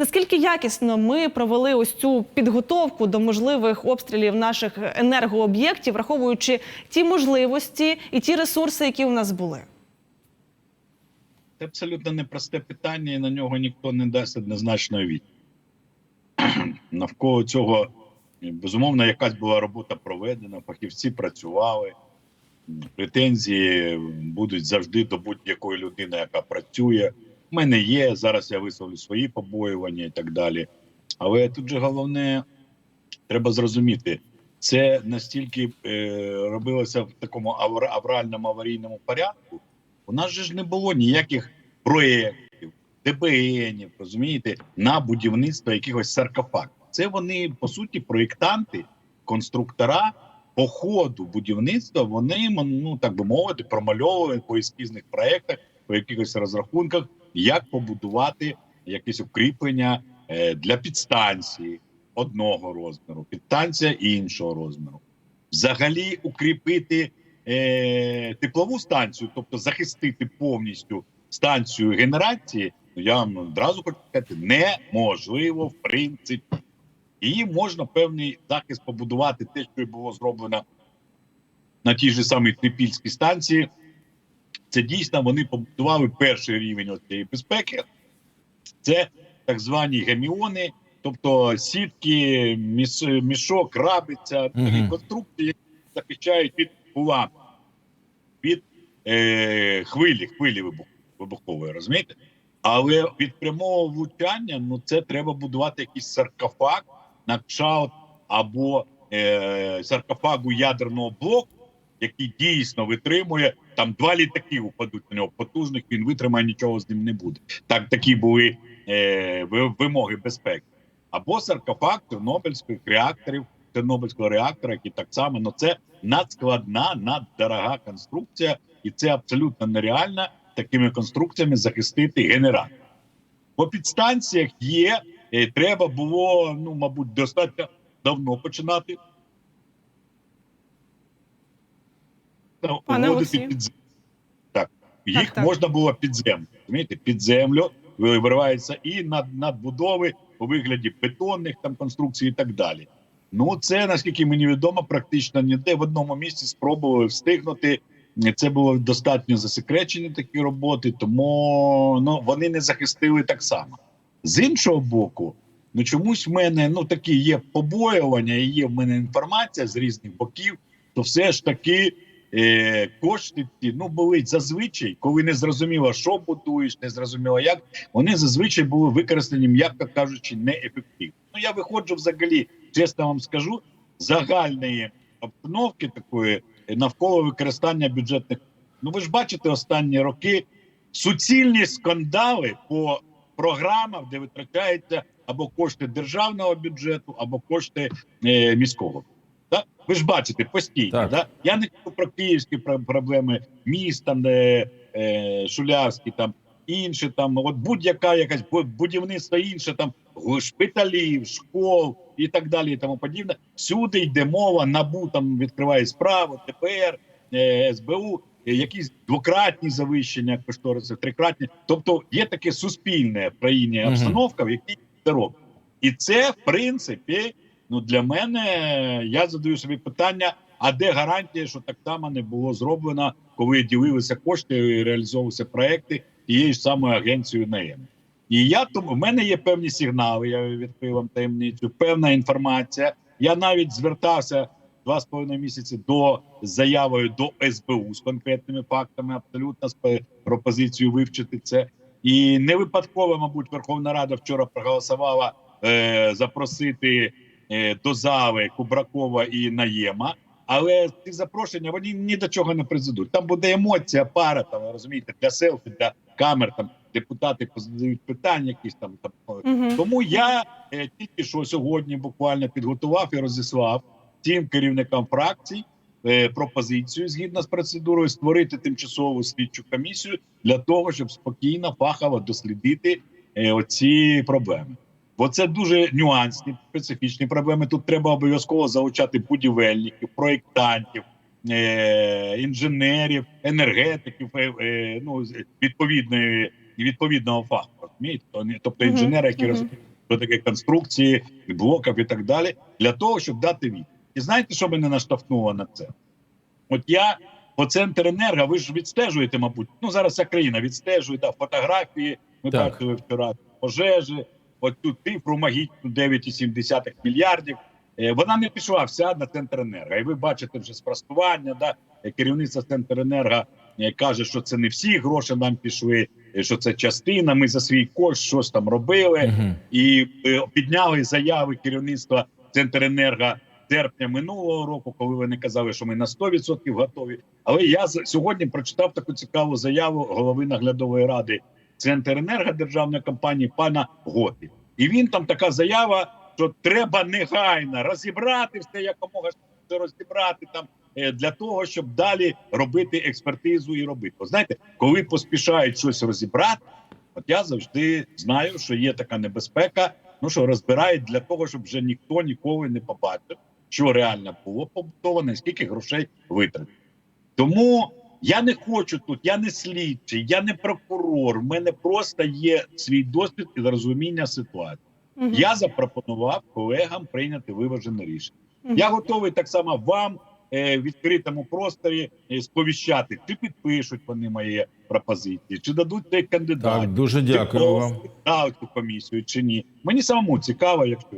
Наскільки якісно ми провели ось цю підготовку до можливих обстрілів наших енергооб'єктів, враховуючи ті можливості і ті ресурси, які у нас були? Це абсолютно непросте питання, і на нього ніхто не дасть однозначної відповіді. Навколо цього, безумовно, якась була робота проведена, фахівці працювали. Претензії будуть завжди до будь-якої людини, яка працює. У мене є. Зараз я висловлю свої побоювання і так далі. Але тут же головне, треба зрозуміти, це настільки е, робилося в такому авра- авральному аварійному порядку. У нас же ж не було ніяких проєктів, ДБНів, розумієте, на будівництво якихось саркофагів. Це вони, по суті, проєктанти, конструктора по ходу будівництва, вони, ну так би мовити, промальовували по ескізних проєктах, по якихось розрахунках, як побудувати якесь укріплення е, для підстанції одного розміру, підстанція іншого розміру. Взагалі укріпити е, теплову станцію, тобто захистити повністю станцію генерації, ну, я вам одразу хочу сказати, неможливо в принципі. Її можна певний захист побудувати, те, що було зроблено на тій же самій Трипільській станції. Це дійсно вони побудували перший рівень цієї безпеки. Це так звані геміони, тобто сітки, міс, мішок, рабиця, такі конструкції, які захищають від уламків, від е, хвилі, хвилі вибух, вибухової, розумієте? Але від прямого влучання ну це треба будувати якийсь саркофаг на кшаут або е, саркофагу ядерного блоку, який дійсно витримує там два літаки упадуть на нього потужних. Він витримає, нічого з ним не буде. Так такі були е, вимоги безпеки. Або саркофаг Чорнобильських реакторів, Чорнобильського реактора, який так само ну це надскладна, наддорога конструкція, і це абсолютно нереально такими конструкціями захистити генератор. По підстанціях є, е, треба було, ну, мабуть, достатньо давно починати. Вводити під так. Їх Так, так. можна було під землю. Розумієте? Під землю ви- вириваються і над, надбудови у вигляді бетонних там конструкцій і так далі. Ну, це наскільки мені відомо, практично ніде в одному місці спробували встигнути. Це було достатньо засекречені такі роботи, тому ну вони не захистили так само. З іншого боку, ну чомусь в мене ну такі є побоювання, і є в мене інформація з різних боків, то все ж таки е, кошти ці ну були зазвичай, коли не зрозуміло, що будуєш, не зрозуміло як, вони зазвичай були використані, м'яко кажучи, неефективно. Ну я виходжу взагалі, чесно вам скажу, загальної обстановки такої е, навколо використання бюджетних. Ну ви ж бачите останні роки суцільні скандали по програмах, де витрачаються або кошти державного бюджету, або кошти е, міського. Ви ж бачите постійно. Так. Да? Я не кажу про київські проблеми міст, там де е, шулярські, там інші там, от будь-яка якась будівництво інше, там шпиталів, школ і так далі, і тому подібне. Всюди йде мова, набу там відкриває справу, ТПР, е, СБУ, е, якісь двократні завищення кошторисів, трикратні. Тобто є таке суспільне в країні обстановка, в якій це робить. І це, в принципі, ну для мене я задаю собі питання: а де гарантія, що так само не було зроблено, коли ділилися кошти і реалізовувалися проекти тією ж самою агенцією НАЕМ? І я тому в мене є певні сигнали. Я відкрив вам таємницю, певна інформація. Я навіть звертався два з половиною місяці до заявою до СБУ з конкретними фактами, абсолютно з пропозицією вивчити це. І не випадково, мабуть, Верховна Рада вчора проголосувала е, запросити е, до зави Кубракова і Наєма. Але ці запрошення вони ні до чого не призведуть. Там буде емоція, пара там розумієте, для селфі, для камер. Там депутати позадають питання, якісь там там Мгм. тому я е, тільки що сьогодні буквально підготував і розіслав тим керівникам фракцій е, пропозицію згідно з процедурою створити тимчасову слідчу комісію для того, щоб спокійно фахово дослідити е, оці проблеми. Бо це дуже нюансні, специфічні проблеми. Тут треба обов'язково залучати будівельників, проєктантів, е, інженерів, енергетиків, е, е, ну відповідної відповідного фаху. Розумієте? Тобто інженери, які розуміють що таке конструкції, блоків і так далі, для того, щоб дати відповідь. І знаєте, що мене наштовхнуло на це? От я по Центренерго, ви ж відстежуєте, мабуть, ну зараз вся країна відстежує да, фотографії. Ми Так. бачили вчора пожежі, от цю цифру магічну 9,7 мільярдів. Е, Вона не пішла вся на Центренерго. І ви бачите вже спростування. Да? Керівництво Центренерго е, каже, що це не всі гроші нам пішли, е, що це частина. Ми за свій кошт щось там робили Мгм. і е, підняли заяви керівництва Центренерго серпня минулого року, коли вони казали, що ми на 100% готові. Але я сьогодні прочитав таку цікаву заяву голови наглядової ради Центренерго державної компанії пана Готи. І він там така заява, що треба негайно розібрати все якомога розібрати там е, для того, щоб далі робити експертизу і робити. Бо знаєте, коли поспішають щось розібрати, от я завжди знаю, що є така небезпека. Ну що розбирають для того, щоб вже ніхто ніколи не побачив, що реально було побудовано, і скільки грошей витратили. Тому я не хочу тут, я не слідчий, я не прокурор. У мене просто є свій досвід і розуміння ситуації. Мгм. Я запропонував колегам прийняти виважене рішення. Мгм. Я готовий так само вам е, в відкритому просторі е, сповіщати, чи підпишуть вони мої пропозиції, чи дадуть цей кандидат. Так, дуже чи дякую вам. просто цю комісію, чи ні. Мені самому цікаво, якщо